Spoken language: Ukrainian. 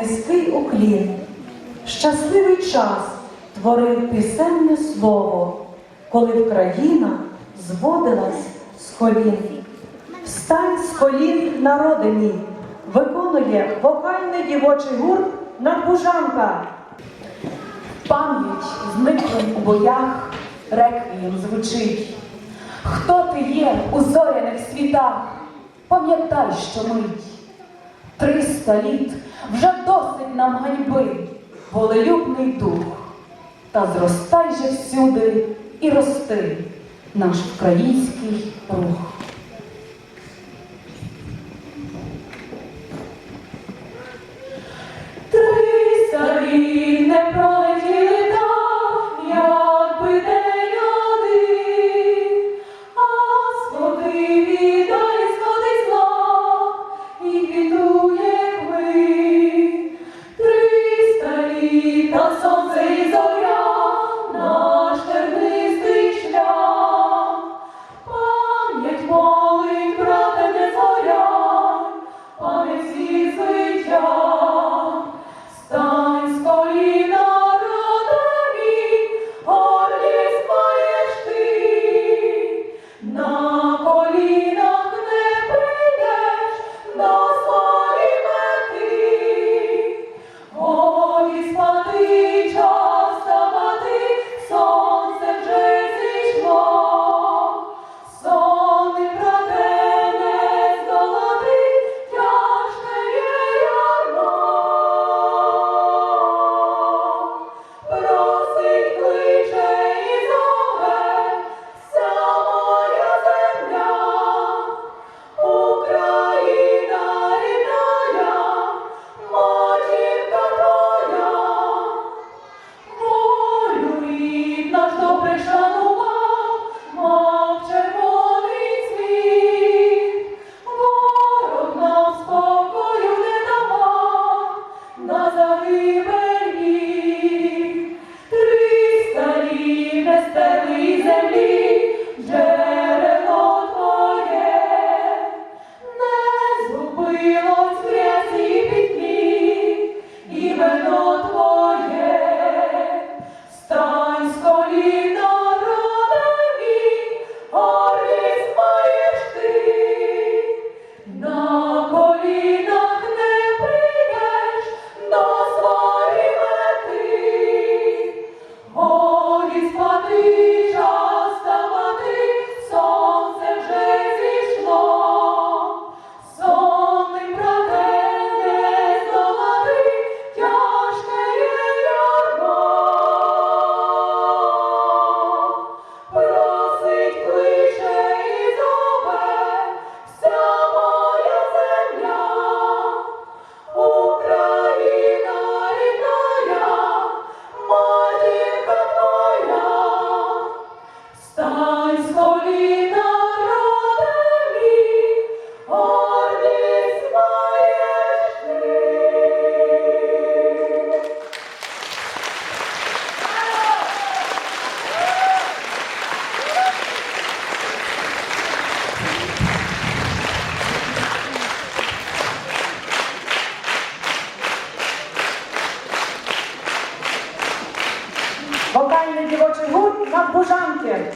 низький уклін. Щасливий час творив пісенне слово, коли Україна зводилась з колін. Встань з колін, народи мій, виконує вокальний дівочий гурт Надбужанка. Пам'ять зниклим у боях реквієм звучить. Хто ти є у зоряних світах? Пам'ятай, що мить. Триста літ вже досить нам ганьби, волелюбний дух. Та зростай же всюди і рости наш український рух. Holy. jego oczy wód nad Bożankiem.